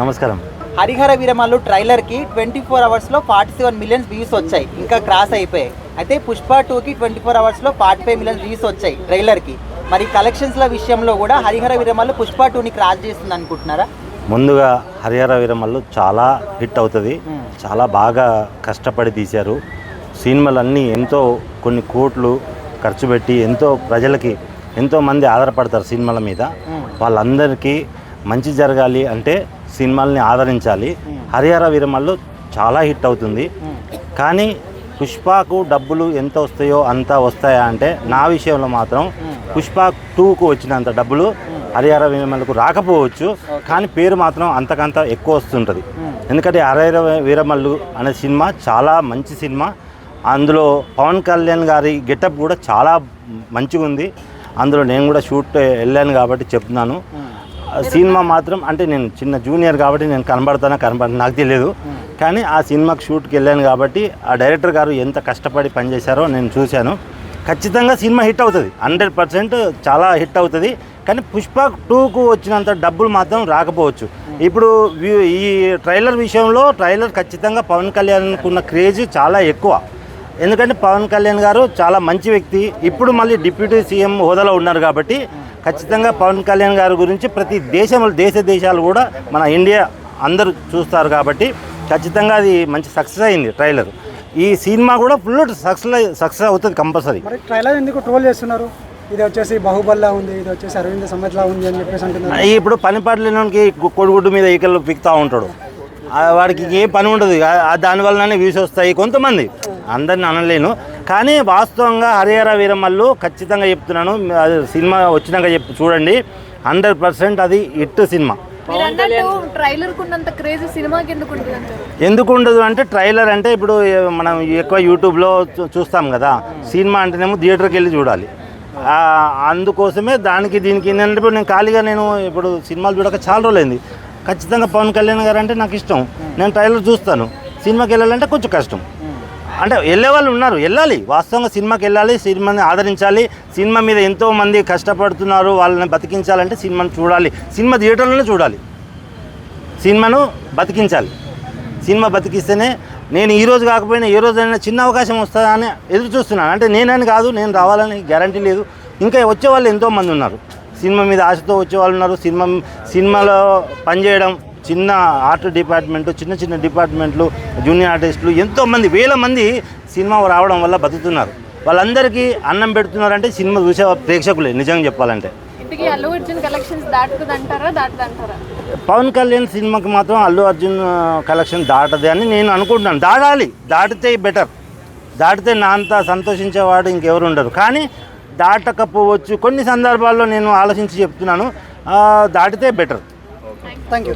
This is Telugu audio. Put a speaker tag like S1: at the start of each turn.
S1: నమస్కారం.
S2: హరిహర వీరమల్లు ట్రైలర్కి ట్వంటీ ఫోర్ అవర్స్లో ఫార్టీ సెవెన్ మిలియన్స్ వ్యూస్ వచ్చాయి. ఇంకా క్రాస్ అయిపోయాయి. అయితే పుష్ప టూ కి ట్వంటీ ఫోర్ అవర్స్లో ఫార్టీ ఫైవ్ మిలియన్స్ వ్యూస్ వచ్చాయి ట్రైలర్కి. మరి కలెక్షన్స్ ల విషయంలో కూడా హరిహర వీరమల్లు పుష్ప టూ ని క్రాస్ చేస్తుంది అనుకుంటున్నారా?
S1: ముందుగా హరిహర వీరమల్లు చాలా హిట్ అవుతుంది. చాలా బాగా కష్టపడి తీశారు. సినిమాలన్నీ ఎంతో కొన్ని కోట్లు ఖర్చు పెట్టి ఎంతో ప్రజలకి ఎంతోమంది ఆధారపడతారు సినిమాల మీద. వాళ్ళందరికీ మంచి జరగాలి అంటే సినిమాల్ని ఆదరించాలి. హరిహర వీరమల్లు చాలా హిట్ అవుతుంది. కానీ పుష్పకు డబ్బులు ఎంత వస్తాయో అంత వస్తాయా అంటే నా విషయంలో మాత్రం పుష్ప టూకు వచ్చినంత డబ్బులు హరిహర వీరమల్లకు రాకపోవచ్చు. కానీ పేరు మాత్రం అంతకంత ఎక్కువ వస్తుంటుంది. ఎందుకంటే హరిహర వీరమల్లు అనే సినిమా చాలా మంచి సినిమా. అందులో పవన్ కళ్యాణ్ గారి గెటప్ కూడా చాలా మంచిగా ఉంది అందులో నేను కూడా షూట్ వెళ్ళాను కాబట్టి చెప్తున్నాను. సినిమా మాత్రం అంటే నేను చిన్న జూనియర్ కాబట్టి నేను కనబడతానా కనబడ నాకు తెలియదు కానీ ఆ సినిమాకి షూట్కి వెళ్ళాను కాబట్టి ఆ డైరెక్టర్ గారు ఎంత కష్టపడి పనిచేశారో నేను చూశాను. ఖచ్చితంగా సినిమా హిట్ అవుతుంది. హండ్రెడ్ పర్సెంట్ చాలా హిట్ అవుతుంది. కానీ పుష్ప టూకు వచ్చినంత డబ్బులు మాత్రం రాకపోవచ్చు. ఇప్పుడు ఈ ట్రైలర్ విషయంలో ట్రైలర్ ఖచ్చితంగా పవన్ కళ్యాణ్కున్న క్రేజ్ చాలా ఎక్కువ. ఎందుకంటే పవన్ కళ్యాణ్ గారు చాలా మంచి వ్యక్తి. ఇప్పుడు మళ్ళీ డిప్యూటీ సీఎం హోదాలో ఉన్నారు కాబట్టి ఖచ్చితంగా పవన్ కళ్యాణ్ గారి గురించి ప్రతి దేశంలో దేశ దేశాలు కూడా మన ఇండియా అందరూ చూస్తారు కాబట్టి ఖచ్చితంగా అది మంచి సక్సెస్ అయింది ట్రైలర్. ఈ సినిమా కూడా ఫుల్ సక్సెస్ సక్సెస్ అవుతుంది కంపల్సరీ
S3: మరి ట్రైలర్ ఎందుకు ట్రోల్ చేస్తున్నారు? ఇది వచ్చేసి బాహుబల్లా ఉంది ఇది వచ్చేసి అరవింద్ సమేత్లా ఉంది అని చెప్పేసి అంటున్నారు.
S1: ఇప్పుడు పని పడలేనికి కొడుగుడ్డు మీద ఈకలు పిక్తా ఉంటాడు. వాడికి ఏ పని ఉండదు. దానివల్లనే వ్యూస్ వస్తాయి కొంతమంది. అందరిని అనలేను. కానీ వాస్తవంగా హరిహర వీరమల్లు ఖచ్చితంగా చెప్తున్నాను. అది సినిమా వచ్చినాక చెప్పి చూడండి. హండ్రెడ్ పర్సెంట్ అది హిట్ సినిమా.
S4: ఎందుకు
S1: ఉండదు అంటే ట్రైలర్ అంటే ఇప్పుడు మనం ఎక్కువ యూట్యూబ్లో చూస్తాం కదా. సినిమా అంటేనేమో థియేటర్కి వెళ్ళి చూడాలి. అందుకోసమే దానికి దీనికి ఏంటంటే ఇప్పుడు నేను ఖాళీగా నేను ఇప్పుడు సినిమాలు చూడక చాలా రోజులైంది. ఖచ్చితంగా పవన్ కళ్యాణ్ గారు అంటే నాకు ఇష్టం. నేను ట్రైలర్ చూస్తాను. సినిమాకి వెళ్ళాలంటే కొంచెం కష్టం. అంటే వెళ్ళే వాళ్ళు ఉన్నారు వెళ్ళాలి. వాస్తవంగా సినిమాకి వెళ్ళాలి సినిమాని ఆదరించాలి. సినిమా మీద ఎంతో మంది కష్టపడుతున్నారు వాళ్ళని బతికించాలంటే సినిమాను చూడాలి. సినిమా థియేటర్లోనే చూడాలి. సినిమాను బతికించాలి. సినిమా బతికిస్తేనే నేను ఈ రోజు కాకపోయినా ఏ రోజైనా చిన్న అవకాశం వస్తుందా అని ఎదురు చూస్తున్నాను. అంటే నేనని కాదు నేను రావాలని గ్యారంటీ లేదు. ఇంకా వచ్చే వాళ్ళు ఎంతో మంది ఉన్నారు. సినిమా మీద ఆశతో వచ్చే వాళ్ళు ఉన్నారు. సినిమా సినిమాలో పనిచేయడం చిన్న ఆర్ట్ డిపార్ట్మెంట్ చిన్న చిన్న డిపార్ట్మెంట్లు జూనియర్ ఆర్టిస్టులు ఎంతోమంది వేల మంది సినిమా రావడం వల్ల బతుకుతున్నారు. వాళ్ళందరికీ అన్నం పెడుతున్నారంటే సినిమా చూసే ప్రేక్షకులే నిజంగా చెప్పాలంటే. పవన్ కళ్యాణ్ సినిమాకి మాత్రం అల్లు అర్జున్ కలెక్షన్ దాటది అని నేను అనుకుంటున్నాను. దాటాలి దాటితే బెటర్ దాటితే నా అంత సంతోషించేవాడు ఇంకెవరు ఉండరు. కానీ దాటకపోవచ్చు. కొన్ని సందర్భాల్లో నేను ఆలోచించి చెప్తున్నాను. ఆ, దాటితే బెటర్
S3: థ్యాంక్ యూ